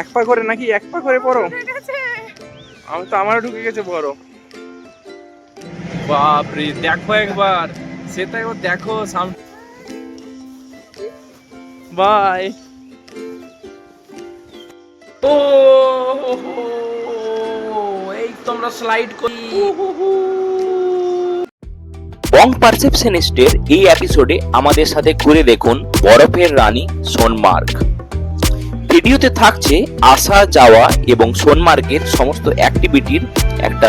এক পা করে নাকি? এক পা করে পড়ো। ঠিক আছে আমি তো আমারও ঢুকে গেছে বড়। বাপরে দেখো একবার। সেটা একবার দেখো সাম বাই। ও এই তোমরা স্লাইড করি বং পারসেপশনিস্টের এই এপিসোডে আমাদের সাথে ঘুরে দেখুন বরফের রানী সোনমার্গ। ভিডিওতে থাকছে আসা, যাওয়া এবং সোনমার্গের সমস্ত অ্যাক্টিভিটির একটা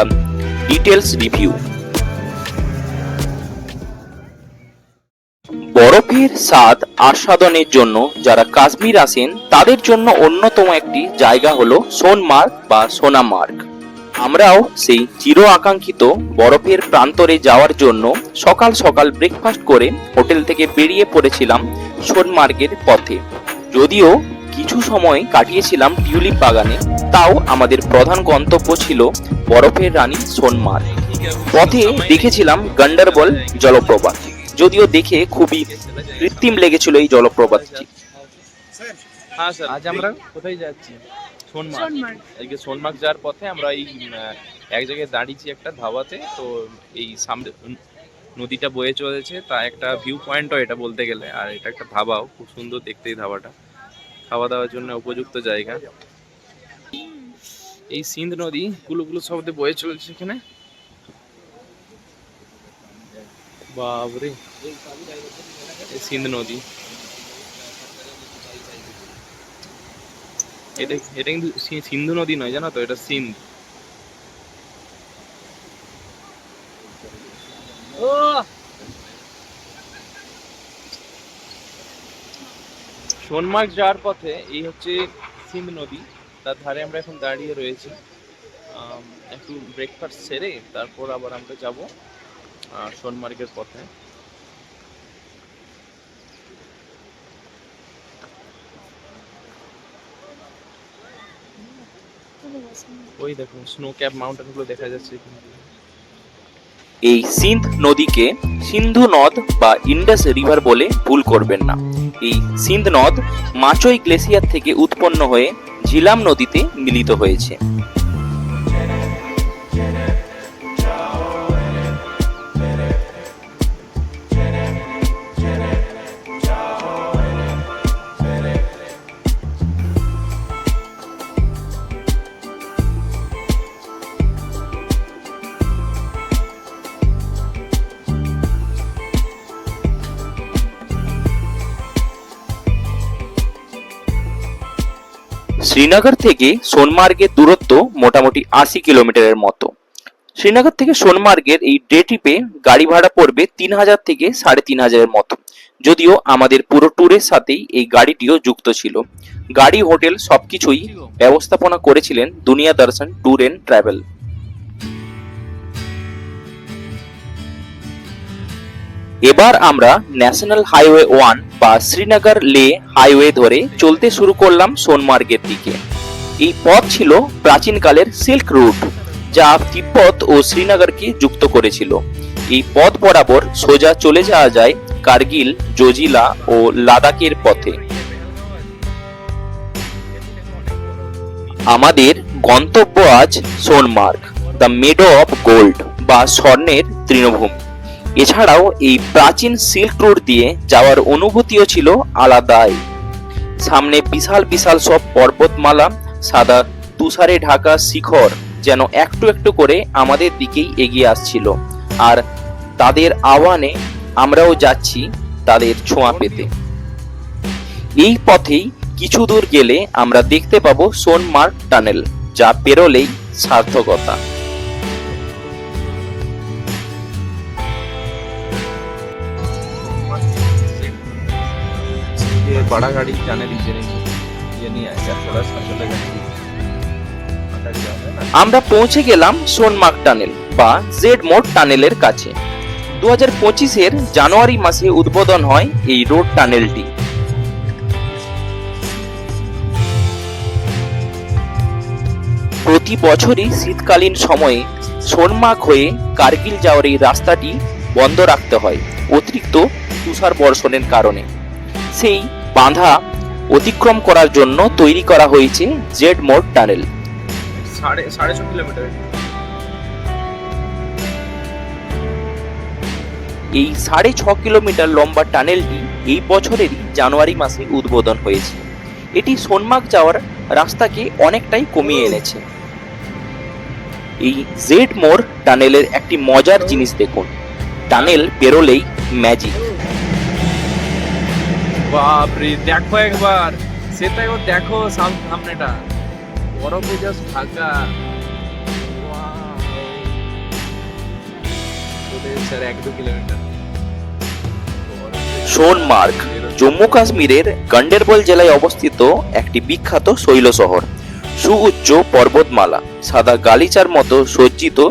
ডিটেলস রিভিউ বরফের স্বাদ আস্বাদনের জন্য যারা কাশ্মীর আসেন, তাদের জন্য অন্যতম একটি জায়গা হলো সোনমার্গ বা সোনামার্গ। আমরাও সেই চির আকাঙ্ক্ষিত বরফের প্রান্তরে যাওয়ার জন্য সকাল সকাল ব্রেকফাস্ট করে হোটেল থেকে বেরিয়ে পড়েছিলাম সোনমার্গের পথে। যদিও কিছু সময় কাটিয়েছিলাম টিউলিপ বাগানে। তাও আমাদের প্রধান গন্তব্য ছিল বরফের রানী সোনমার্গ পথে দেখেছিলাম গন্ডারবল জলপ্রপাত। যদিও দেখে খুবই কৃত্রিম লেগেছিল এই জলপ্রপাতটি। হ্যাঁ স্যার আজ আমরা কোথায় যাচ্ছি? সোনমার্গ। সোনমার্গ। আজকে সোনমার্গ যাওয়ার পথে আমরা এই এক জায়গায় দাঁড়িয়েছি একটা ধাবাতে। তো এই সামনে নদীটা বয়ে চলেছে। তা একটা ভিউ পয়েন্টও এটা বলতে গেলে। আর এটা একটা ধাবাও। খুব সুন্দর দেখতে এই ধাবাটা। খাওয়া দাওয়ার জন্য উপযুক্ত জায়গা। এই সিন্ধ নদী, গুলো গুলো শব্দে বয়ে চলেছে এখানে। বাবরে এই সিন্ধ নদী। এটা এটা কিন্তু সিন্ধু নদী নয়, জানো তো? এটা সিন্ধ। সোনমার্গ যাওয়ার পথে এই হচ্ছে সিন্ধ নদী। তার ধারে আমরা এখন দাঁড়িয়ে রয়েছি। একটু ব্রেকফাস্ট সেরে তারপর আবার আমরা যাব সোনমার্গের পথে। ওই দেখুন স্নো ক্যাপ মাউন্টেনগুলো দেখা যাচ্ছে এখানে এই সিন্ধ নদীকে সিন্ধু নদ বা ইন্ডাস রিভার বলে ভুল করবেন না। এই সিন্ধ নদ মাচই গ্লেসিয়ার থেকে উৎপন্ন হয়ে ঝিলাম নদীতে মিলিত হয়েছে। শ্রীনগর থেকে সোনমার্গের দূরত্ব মোটামুটি আশি কিলোমিটারের মতো। শ্রীনগর থেকে সোনমার্গের এই ডে ট্রিপে গাড়ি ভাড়া পড়বে তিন হাজার থেকে সাড়ে তিন হাজারের মতো। যদিও আমাদের পুরো ট্যুরের সাথেই এই গাড়িটিও যুক্ত ছিল। গাড়ি, হোটেল সবকিছুই ব্যবস্থাপনা করেছিলেন দুনিয়া দর্শন ট্যুর অ্যান্ড ট্রাভেল এবার আমরা ন্যাশনাল হাইওয়ে ওয়ান বা শ্রীনগর লে হাইওয়ে ধরে চলতে শুরু করলাম সোনমার্গের দিকে। এই পথ ছিল প্রাচীনকালের সিল্ক রুট, যা তিব্বত ও শ্রীনগরকে যুক্ত করেছিল। এই পথ বরাবর সোজা চলে যাওয়া যায় কার্গিল, জজিলা ও লাদাখের পথে। আমাদের গন্তব্য আজ Sonamarg, the meadow of gold বা স্বর্ণের তৃণভূমি। এছাড়াও এই প্রাচীন সিল্ক রোড দিয়ে যাওয়ার অনুভূতিও ছিল আলাদাই। সামনে বিশাল বিশাল সব পর্বতমালা, সাদা তুষারে ঢাকা শিখর যেন একটু একটু করে আমাদের দিকেই এগিয়ে আসছিল। আর তাদের আহ্বানে আমরাও যাচ্ছি তাদের ছোঁয়া পেতে। এই পথেই কিছু দূর গেলে আমরা দেখতে পাবো সোনমার্গ টানেল, যা পেরোলেই সার্থকতা। बड़ा गाड़ी जाने दीजिए नहीं ये नहीं आएगा थोड़ा सा चलेगा अटक जाता है ना আমরা পৌঁছে গেলাম সোনমার্গ টানেল বা জেড মোড টানেলের কাছে দু হাজার পঁচিশের জানুয়ারি মাসে উদ্বোধন হয় এই রোড টানেলটি প্রতি বছরই শীতকালীন সময়ে সোনমার্গ হয়ে কার্গিল যাওয়ার এই রাস্তাটি বন্ধ রাখতে হয় অতিরিক্ত তুষার বর্ষণের কারণে সেই বাঁধা অতিক্রম করার জন্য তৈরি করা হয়েছে জেড মোড টানেল। সাড়ে সাড়ে ছ কিলোমিটার। এই সাড়ে ছ কিলোমিটার লম্বা টানেলটি এই বছরেরই জানুয়ারি মাসে উদ্বোধন হয়েছে। এটি সোনমার্গ যাওয়ার রাস্তাকে অনেকটাই কমিয়ে এনেছে। এই জেড মোর টানেলের একটি মজার জিনিস দেখুন। টানেল পেরোলেই ম্যাজিক বাপরে, দেখো একবার। সেটা একবার দেখো সাম- সামনেটা। বরফে জাস্ট ঢাকা এক সোনমার্গ জম্মু কাশ্মীরের গন্ডেরবল জেলায় অবস্থিত একটি বিখ্যাত শৈল শহর। সুউচ্চ পর্বতমালা, সাদা গালিচার মতো সজ্জিত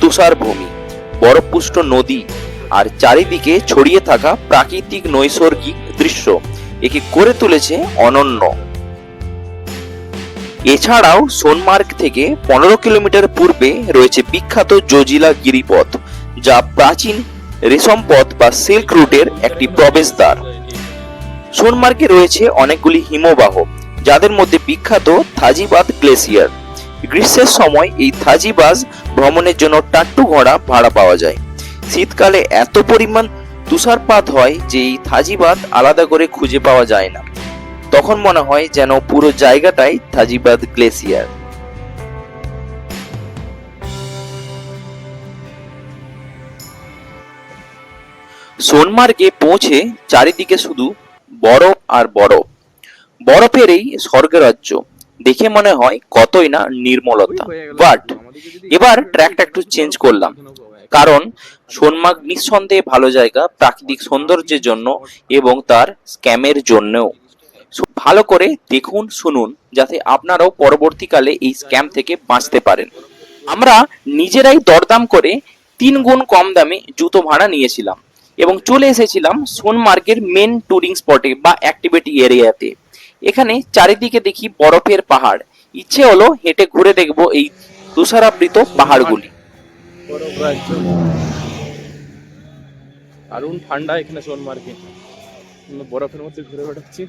তুষার ভূমি বরফপুষ্ট নদী আর চারিদিকে ছড়িয়ে থাকা প্রাকৃতিক নৈসর্গিক দৃশ্য একে করে তুলেছে অনন্য। এছাড়াও সোনমার্গ থেকে পনেরো কিলোমিটার পূর্বে রয়েছে বিখ্যাত জজিলা গিরিপথ, যা প্রাচীন রেশম পথ বা সিল্ক রুটের একটি প্রবেশদ্বার। সোনমার্গে রয়েছে অনেকগুলি হিমবাহ, যাদের মধ্যে বিখ্যাত থাজিবাদ গ্লেসিয়ার। গ্রীষ্মের সময় এই থাজিবাজ ভ্রমণের জন্য টাট্টু ঘোড়া ভাড়া পাওয়া যায়। শীতকালে এত পরিমাণ তুষারপাত হয় যে এই থাজিবাদ আলাদা করে খুঁজে পাওয়া যায় না। তখন মনে হয় যেন পুরো জায়গাটাই থাজিবাদ গ্লেসিয়ার। সোনমার্গে পৌঁছে চারিদিকে শুধু বরফ আর বরফ। বরফের এই স্বর্গরাজ্য দেখে মনে হয় কতই না নির্মলতা। বাট এবার ট্র্যাকটা একটু চেঞ্জ করলাম। কারণ সোনমার্গ নিঃসন্দেহে ভালো জায়গা, প্রাকৃতিক সৌন্দর্যের জন্য এবং তার স্ক্যামের জন্যও। ভালো করে দেখুন, শুনুন, যাতে আপনারাও পরবর্তীকালে এই স্ক্যাম থেকে বাঁচতে পারেন। আমরা নিজেরাই দরদাম করে তিন গুণ কম দামে জুতো ভাড়া নিয়েছিলাম এবং চলে এসেছিলাম সোনমার্গের মেন টুরিং স্পটে বা অ্যাক্টিভিটি এরিয়াতে এখানে চারিদিকে দেখি বরফের পাহাড়। ইচ্ছে হলো হেঁটে ঘুরে দেখব এই তুষারাবৃত পাহাড়গুলি। দারুণ ঠান্ডা এখানে সোনমার্গে বরফের মধ্যে ঘুরে বেড়াচ্ছি।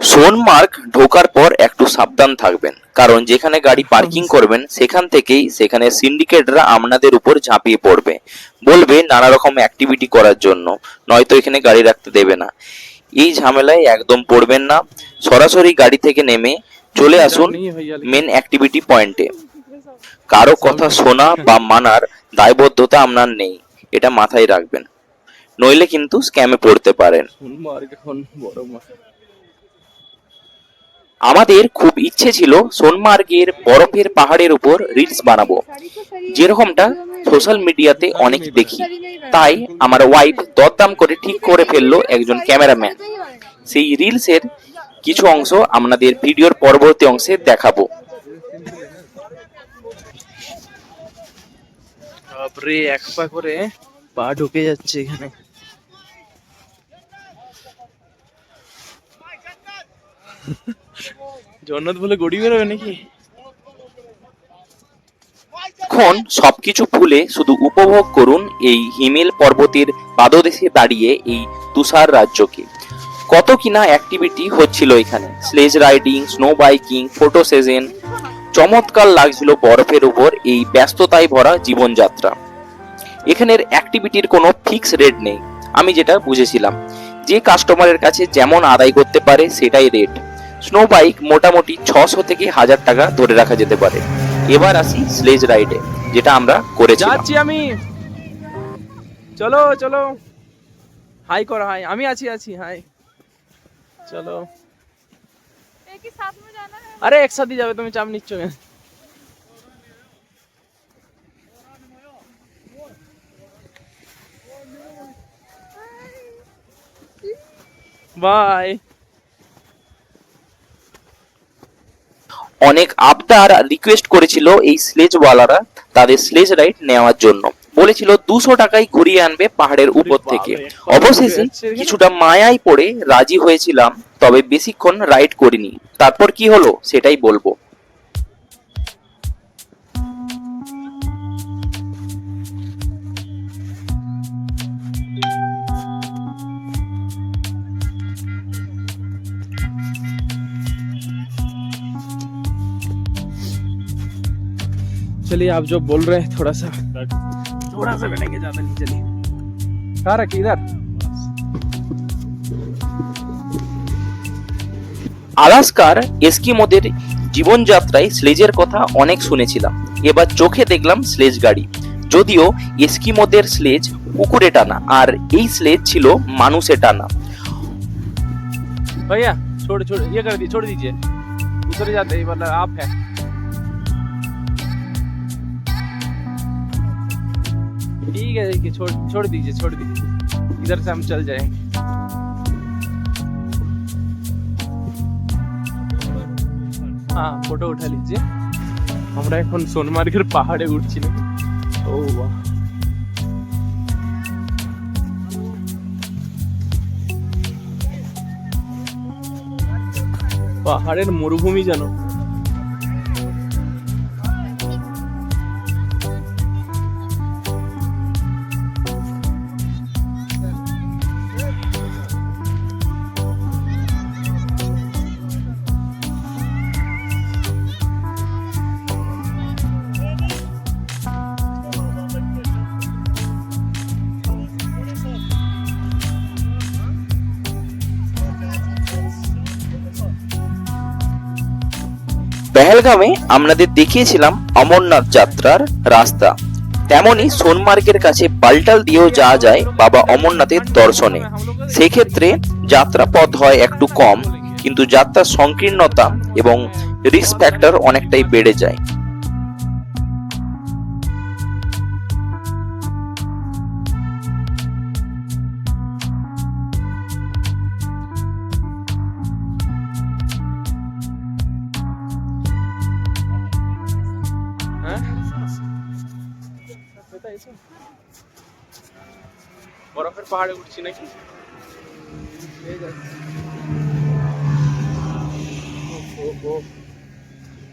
সোনমার্গ ঢোকার পর একটু সাবধান থাকবেন কারণ যেখানে গাড়ি পার্কিং আচ্ছা। করবেন সেখান থেকেই সেখানে সিন্ডিকেটরা আপনাদের উপর ঝাঁপিয়ে পড়বে। বলবে নানা রকম অ্যাক্টিভিটি করার জন্য নয়তো এখানে গাড়ি রাখতে দেবে না। এই ঝামেলায় একদম পড়বেন না। সরাসরি গাড়ি থেকে নেমে চলে আসুন মেন অ্যাক্টিভিটি পয়েন্টে কারও কথা শোনা বা মানার দায়বদ্ধতা আপনার নেই এটা মাথায় রাখবেন। নইলে কিন্তু স্ক্যামে পড়তে পারেন। আমাদের খুব ইচ্ছে ছিল সোনমার্গের বরফের পাহাড়ের উপর রিলস বানাবো। যেরকমটা সোশ্যাল মিডিয়াতে অনেক দেখি। তাই আমার ওয়াইফ দরদাম করে ঠিক করে ফেলল একজন ক্যামেরাম্যান সেই রিলসের কিছু অংশ আপনাদের ভিডিওর পরবর্তী অংশে দেখাবো। বাপরে, এক পা করে পা ঢুকে যাচ্ছে এখানে। জন্নত বলে গড়ি বেরোবে নাকি? এখন সবকিছু ভুলে শুধু উপভোগ করুন এই হিমেল পর্বতের পাদদেশে দাঁড়িয়ে এই তুষার রাজ্যকে। কত কিনা অ্যাক্টিভিটি হচ্ছিল এখানে। Sledge riding snow biking photo session চমৎকার লাগছিল বরফের উপর এই ব্যস্ততায় ভরা জীবনযাত্রা। এখানের অ্যাক্টিভিটির কোনো ফিক্স রেট নেই। আমি যেটা বুঝেছিলাম, যে কাস্টমারের কাছে যেমন আদায় করতে পারে, সেটাই রেট স্নো বাইক মোটামুটি ছশো থেকে হাজার টাকা ধরে রাখা যেতে পারে। এবার আসি স্লেজ রাইডে যেটা আমরা করে যাচ্ছি আমি। চলো চলো। হাই কর হাই আমি আছি আছি হাই চলো। एक ही साथ में जाना है আরে একসাথে যাবে তুমি চাপ নিচ্ছ কেন? বাই অনেক আবদার রিকোয়েস্ট করেছিল এই স্লেজওয়ালারা তাদের স্লেজ রাইড নেওয়ার জন্য বলেছিল দুশো টাকায় ঘুরিয়ে আনবে পাহাড়ের উপর থেকে। অবশেষে কিছুটা মায়াই পড়ে রাজি হয়েছিলাম তবে বেশিক্ষণ রাইড করিনি। তারপর কি হলো সেটাই বলব। चलिए आप जो बोल रहे हैं थोड़ा सा। थोड़ा सा बैठेंगे ज्यादा नहीं चलिए कहाँ रखी इधर আলাস্কার এস্কিমোদের জীবনযাত্রায় স্লেজের কথা অনেক শুনেছিলাম এবার চোখে দেখলাম স্লেজ গাড়ি যদিও এস্কিমোদের স্লেজ পুকুরে টানা আর এই স্লেজ ছিল মানুষে টানা भैया छोड़ छोड़ ये कर दी छोड़ दीजिए उधर जाते ही मतलब आप है ठीक है ठीक है छोड़ छोड़ दीजिए छोड़ दीजिए इधर से हम चल जाएंगे हाँ ফটো উঠা লিজিয়ে আমরা এখন সোনমার্গের পাহাড়ে উঠছি না ও বাহ পাহাড়ের মরুভূমি জানো পেহেলগামে আপনাদের দেখিয়েছিলাম অমরনাথ যাত্রার রাস্তা। তেমনই সোনমার্গের কাছে পাল্টাল দিয়েও যাওয়া যায় বাবা অমরনাথের দর্শনে। সেক্ষেত্রে যাত্রা পথ হয় একটু কম, কিন্তু যাত্রার সংকীর্ণতা এবং রিস্ক ফ্যাক্টর অনেকটাই বেড়ে যায়। পাহাড়ে উঠছি নাকি।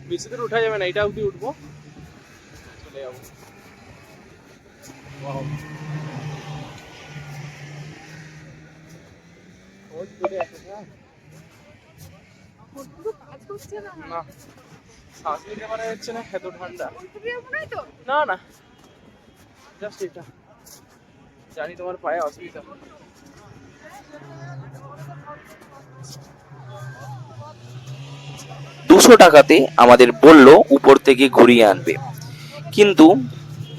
বেশি দূর উঠা যাবে না এটা অবধি উঠবো। চলে যাব। না? না না। শ্বাস নিতে পারা যাচ্ছে না এত ঠান্ডা। না না। জাস্ট এটা। জানি তোমার পায়ে অসুবিধা। দুশো টাকাতে আমাদের বলল উপর থেকে ঘুরিয়ে আনবে। কিন্তু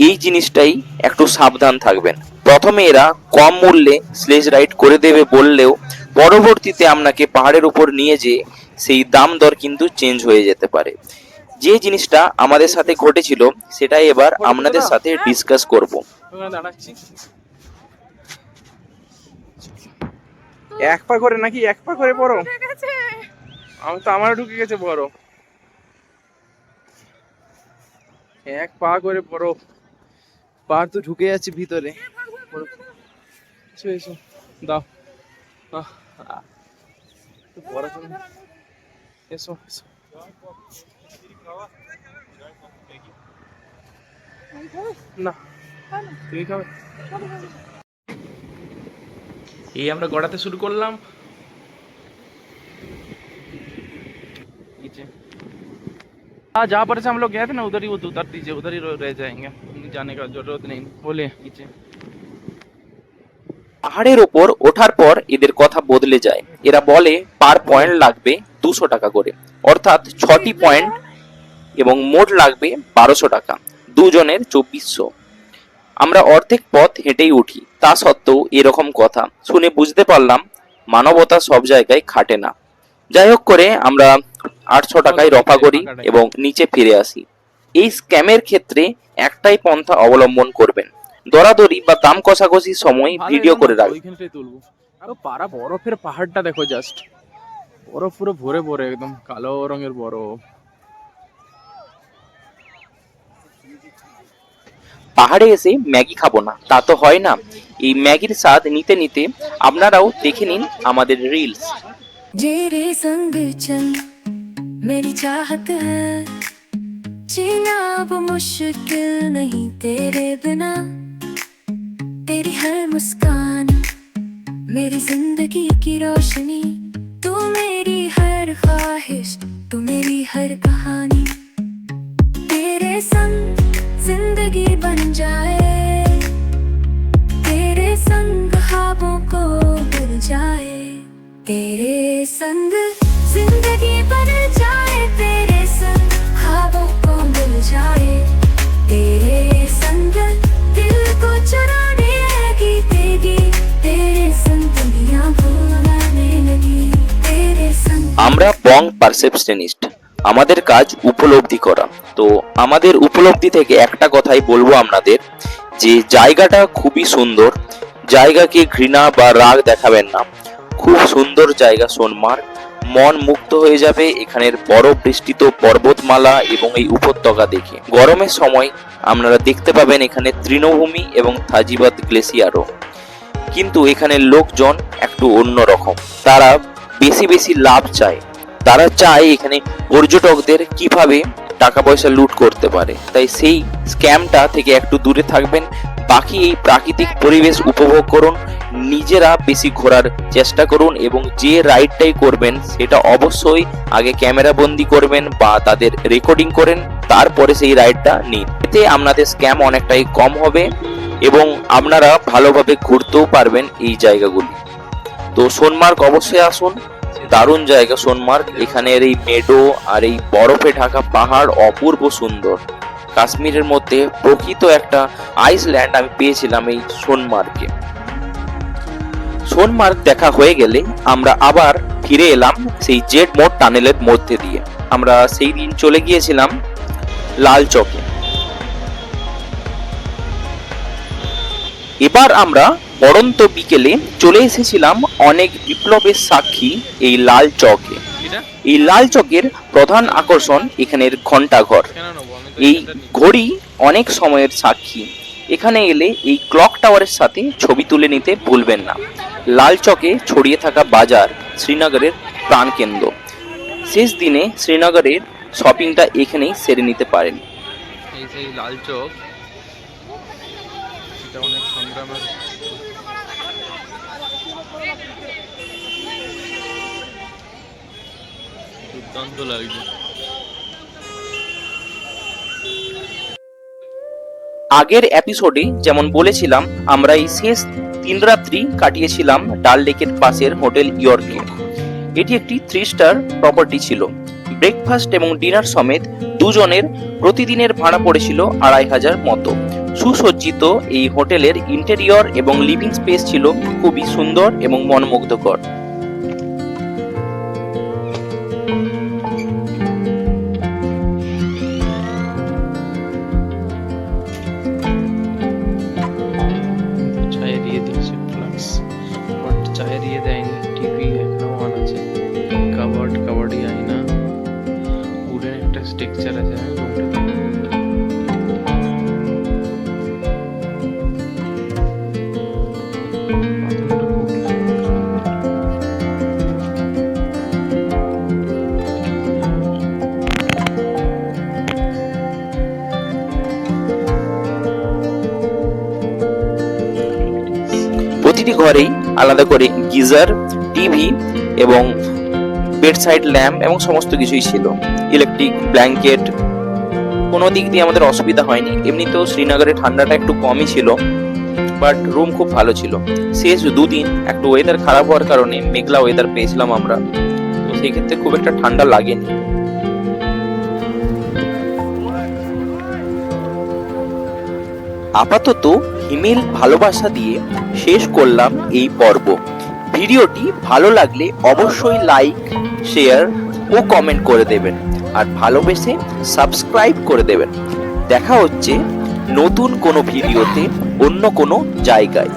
এই জিনিসটাই একটু সাবধান থাকবেন। প্রথমে এরা কম মূল্যে স্লেজ রাইড করে দেবে বললেও পরবর্তীতে আপনাকে পাহাড়ের উপর নিয়ে যেয়ে সেই দাম দর কিন্তু চেঞ্জ হয়ে যেতে পারে। যে জিনিসটা আমাদের সাথে ঘটেছিল সেটাই এবার আপনাদের সাথে ডিসকাস করব। এক পা করে নাকি এক পা করে পড়ো? আমি তো আমারও ঢুকে গেছে বড় এক পা করে পড়ো। পা তো ঢুকে যাচ্ছে ভিতরে। দাও। পড়াশোনা এসো এসো। না। তুমি খাবে। এই আমরা গড়াতে শুরু করলাম नीचे हाँ जहाँ पर से हम लोग गए थे ना उधर ही वो उतर दीजिए उधर ही रह जाएंगे जाने का जरूरत नहीं बोले नीचे পাহাড়ের ওপর ওঠার পর এদের কথা বদলে যায় এরা বলে পার পয়েন্ট লাগবে দুশো টাকা করে অর্থাৎ ছটি পয়েন্ট এবং মোট লাগবে বারোশো টাকা দুজনের চব্বিশশো আমরা অর্ধেক পথ হেঁটেই উঠি তা সত্ত্বেও এরকম কথা শুনে বুঝতে পারলাম মানবতা সব জায়গায় খাটে না। যাই হোক করে আমরা আটশো টাকায় রফা করি এবং নিচে ফিরে আসি। এই স্ক্যামের ক্ষেত্রে একটাই পন্থা অবলম্বন করবেন। দরাদরি বা দাম কষাকষির সময় ভিডিও করে রাখবেন। আরও পারা বরফের পাহাড়টা দেখো জাস্ট বরফ পুরো ভরে ভরে একদম কালো রঙের বরফ। পাহাড়ে এসে ম্যাগি খাবো না তা তো হয় না এই ম্যাগির স্বাদ নিতে নিতে আপনারাও দেখে নিন আমাদের রিলস तेरे संग चल मेरी चाहत है जीना अब मुश्किल नहीं तेरे बिना तेरी हर मुस्कान मेरी जिंदगी की रोशनी तू मेरी हर ख्वाहिश तू मेरी हर कहानी तेरे संग ज़िंदगी बन जाए। तेरे संग हाबों को गिर जाए। तेरे संग ज़िंदगी बन जाए। तेरे संग हाबों को मिल जाए। तेरे संग दिल को चुराने देगी तेरे संग दुनिया भूलने लगी। तेरे संग আমরা বং परसेप्शनिस्ट আমাদের কাজ উপলব্ধি করা। তো আমাদের উপলব্ধি থেকে একটা কথাই বলব আপনাদের, যে জায়গাটা খুবই সুন্দর, জায়গাকে ঘৃণা বা রাগ দেখাবেন না। খুব সুন্দর জায়গা সোনমার্গ, মন মুক্ত হয়ে যাবে এখানের বরফ বৃষ্টিত পর্বতমালা এবং এই উপত্যকা দেখে। গরমের সময় আপনারা দেখতে পাবেন এখানে তৃণভূমি এবং থাজিবাদ গ্লেসিয়ারও। কিন্তু এখানে লোকজন একটু অন্যরকম। তারা বেশি বেশি লাভ চায়। তারা চায় এখানে পর্যটকদের কীভাবে টাকা পয়সা লুট করতে পারে। তাই সেই স্ক্যামটা থেকে একটু দূরে থাকবেন। বাকি এই প্রাকৃতিক পরিবেশ উপভোগ করুন। নিজেরা বেশি ঘোরার চেষ্টা করুন এবং যে রাইডটাই করবেন সেটা অবশ্যই আগে ক্যামেরা বন্দি করবেন বা তাদের রেকর্ডিং করেন, তারপরে সেই রাইডটা নিন। এতে আপনাদের স্ক্যাম অনেকটাই কম হবে এবং আপনারা ভালোভাবে ঘুরতেও পারবেন এই জায়গাগুলি। তো সোনমার্গ অবশ্যই আসুন। দারুণ জায়গা, সোনমার্গ। এখানের এই মেডো আর এই বরফে ঢাকা পাহাড় অপূর্ব সুন্দর। কাশ্মীরের মধ্যে প্রকৃত একটা আইসল্যান্ড আমি পেয়েছিলাম এই সোনমার্গে। সোনমার্গ দেখা হয়ে গেলে আমরা আবার ফিরে এলাম সেই জেড মোড টানেলের মধ্যে দিয়ে। আমরা সেই দিন চলে গিয়েছিলাম লাল চকে। এবার আমরা পড়ন্ত বিকেলে চলে এসেছিলাম অনেক বিপ্লবের সাক্ষী এই লাল চকে। এই লাল চকের প্রধান আকর্ষণ এখানের তো এই ঘড়ি অনেক সময়ের সাক্ষী। এখানে এলে এই ক্লক টাওয়ারের সাথে ছবি তুলে নিতে ভুলবেন না। লাল চকে ছড়িয়ে থাকা বাজার শ্রীনগরের প্রাণকেন্দ্র। শেষ দিনে শ্রীনগরের শপিংটা এখানেই সেরে নিতে পারেন। এই সেই লাল চক এটা অনেক সংগ্রামের দুর্দান্ত লাগছে। আগের এপিসোডে যেমন বলেছিলাম, আমরা এই শেষ তিন রাত্রি কাটিয়েছিলাম ডাল লেকের পাশের হোটেল ইয়র্কে। এটি একটি থ্রি স্টার প্রপার্টি ছিল। ব্রেকফাস্ট এবং ডিনার সমেত দুজনের প্রতিদিনের ভাড়া পড়েছিল আড়াই হাজার মতো। সুসজ্জিত এই হোটেলের ইন্টেরিয়র এবং লিভিং স্পেস ছিল খুবই সুন্দর এবং মনোমুগ্ধকর। স্ট্রাকচার আছে হ্যাঁ। প্রতিটি ঘরেই আলাদা করে গিজার টিভি এবং বেডসাইড ল্যাম্প এবং সমস্ত কিছুই ছিল। ইলেকট্রিক ব্ল্যাঙ্কেট কোনো দিক দিয়ে আমাদের অসুবিধা হয়নি। এমনিতেও শ্রীনগরে ঠান্ডাটা একটু কমই ছিল বাট রুম খুব ভালো ছিল। শেষ দুদিন একটু ওয়েদার খারাপ হওয়ার কারণে মেঘলা ওয়েদার পেয়েছিলাম আমরা। তো সেই ক্ষেত্রে খুব একটা ঠান্ডা লাগেনি। আপাতত হিমেল ভালোবাসা দিয়ে শেষ করলাম এই পর্ব। ভিডিওটি ভালো লাগলে অবশ্যই লাইক শেয়ার ও কমেন্ট করে দেবেন আর ভালোবেসে সাবস্ক্রাইব করে দেবেন দেখা হচ্ছে নতুন কোনো ভিডিওতে অন্য কোনো জায়গায়.